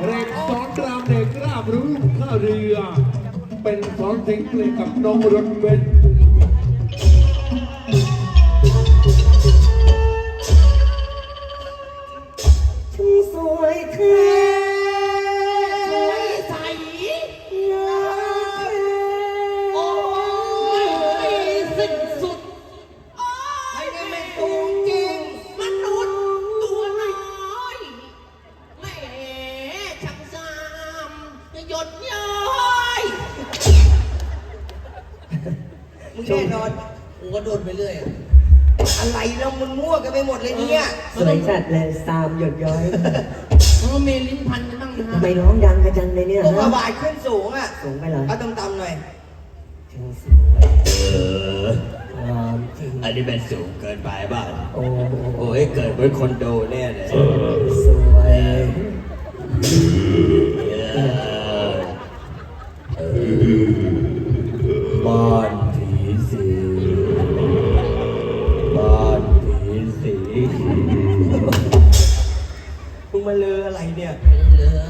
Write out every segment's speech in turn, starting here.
เรงสอนกลามเด็กราบรู้ข้าเรือ เป็นสอนสิงห์เลยกับน้องรถเป็น แน่นอนกูก็โดนไปเรื่อยอะอะไรแล้วมันมั่วกันไปหมดเลยเนี่ยสวยจัดเลยตามหยดย้อยมันก็มีลิ้นพันกันบ้างนะทำไมร้องดังกันจังเลยเนี่ยพวกกระฮะบาดขึ้นสูงอะสูงไปเหรอเอาต่ำๆหน่อยถึงสวยเอองามจริงอันนี้เป็นสูงเกินไปบ้างโอ้โหโอ้ยเกิดเป็นคอนโดแน่เลย เลออะไรเนี่ยไม่ได้เลือ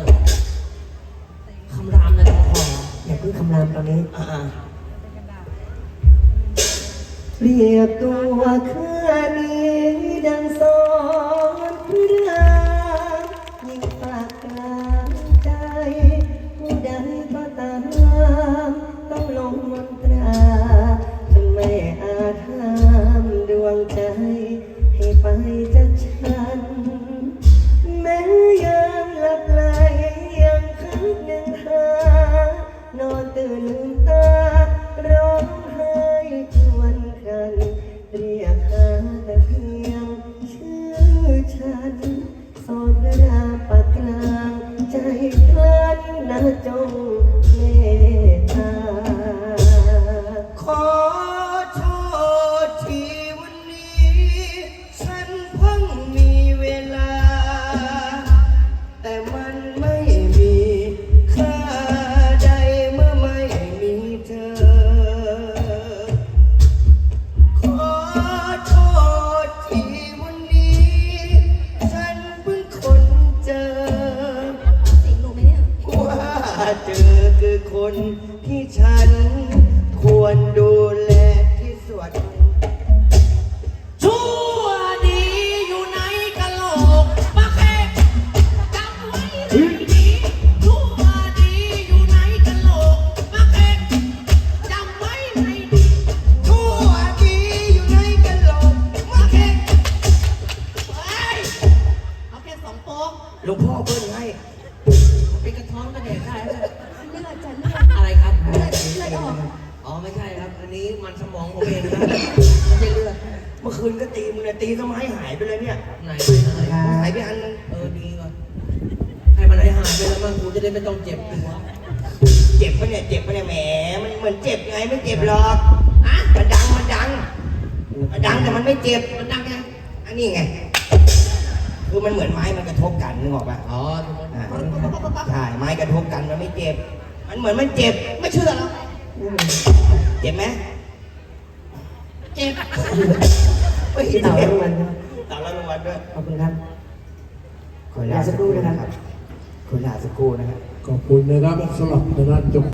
คำรามในลำคออย่าเพิ่งคำรามตอนนี้อ่าเรียบตัวข้านี้ดังสอ น คนที่ฉันควรดูแลที่สุด ชั่วดีอยู่ในกะโหลกปะแขกจำไว้ให้ดีชั่วดีอยู่ในกะโหลกปะแขกจำไว้ให้ดีทั่วดีอยู่ในกะโหลกมาแค่เฮ้ยเอาแค่สองโป๊กหลวงพ่อเบิ้ลให้เป็นกระท้อนกระเด็นได้เลยเลือด ลือดเลือดออกอ๋อไม่ใช่ครับ อันนี้มันสมองผมเองนะครับไม่ใช่เลือดเมื่อคืนก็ตีมึงเนี่ยตีทำไมหายไปเลยเนี่ยไหนไม่หายหายไปอันนึงเออดีก่อนให้มันได้หายไปแล้วมั่งกูจะได้ไม่ต้องเจ็บตัวเจ็บปะเนี่ยเจ็บปะเนี่ยแหมมันเหมือนเจ็บไงไม่เจ็บหรอกอะมันดังมันดังมันดังแต่มันไม่เจ็บมันดังไงอันนี้ไงคือมันเหมือนไม้มันกระทบกันนึกออกปะอ๋ออ่าใช่ไม้กระทบกันมันไม่เจ็บ มันเหมือนมันเจ็บไม่เชื่อแล้ว เจ็บไหมเจ็บไม่พี่เต่าทั้งวันครับเต่าแล้วรางวัลด้วย ขอบคุณครับขอลาสักครู่นะครับขอลาสักครู่นะครับ ขอบคุณนะครับสำหรับทางด้านเจบ